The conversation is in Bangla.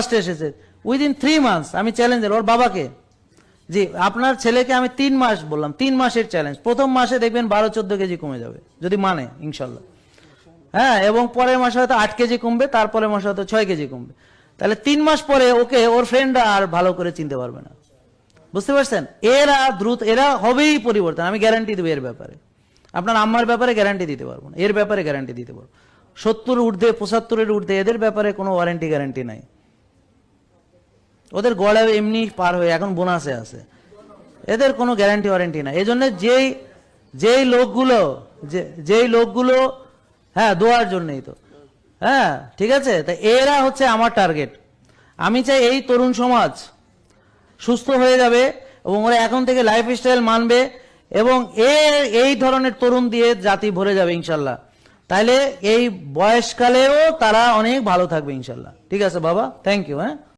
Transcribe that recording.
ফার্স্ট এসেছে। উইদিন থ্রি মান্থস আমি চ্যালেঞ্জের ওর বাবাকে। জি, আপনার ছেলেকে আমি তিন মাস বললাম, তিন মাসের চ্যালেঞ্জ প্রথম মাসে দেখবেন বারো, চোদ্দ কেজি কমে যাবে, যদি মানে ইনশাল্লাহ। হ্যাঁ এবং পরের মাসে হয়তো আট কেজি কমবে, তারপরের মাসে হয়তো ছয় কেজি কমবে। তাহলে তিন মাস পরে, ওকে ওর ফ্রেন্ডরা আর ভালো করে চিনতে পারবে না। বুঝতে পারছেন? এরা দ্রুত, এরা হবেই পরিবর্তন, আমি গ্যারান্টি দেবো এর ব্যাপারে। আপনার আম্মার ব্যাপারে গ্যারান্টি দিতে পারব না, এর ব্যাপারে গ্যারান্টি দিতে পারব সত্তর ঊর্ধ্বে, পঁচাত্তরের ঊর্ধ্বে, এদের ব্যাপারে কোনো ওয়ারেন্টি গ্যারান্টি নাই। ওদের গড়ে এমনি পার হয়ে এখন বোনাসে আছে। এদের কোনো গ্যারান্টি ওয়ারেন্টি না এই জন্য যেই যেই লোকগুলো যেই লোকগুলো হ্যাঁ দোয়ার জন্যই তো। হ্যাঁ ঠিক আছে? তা এরা হচ্ছে আমার টার্গেট আমি চাই এই তরুণ সমাজ সুস্থ হয়ে যাবে এবং ওরা এখন থেকে লাইফ স্টাইল মানবে এবং এর এই ধরনের তরুণ দিয়ে জাতি ভরে যাবে ইনশাল্লাহ। তাইলে এই বয়সকালেও তারা অনেক ভালো থাকবে ইনশাল্লাহ। ঠিক আছে বাবা? থ্যাংক ইউ হ্যাঁ?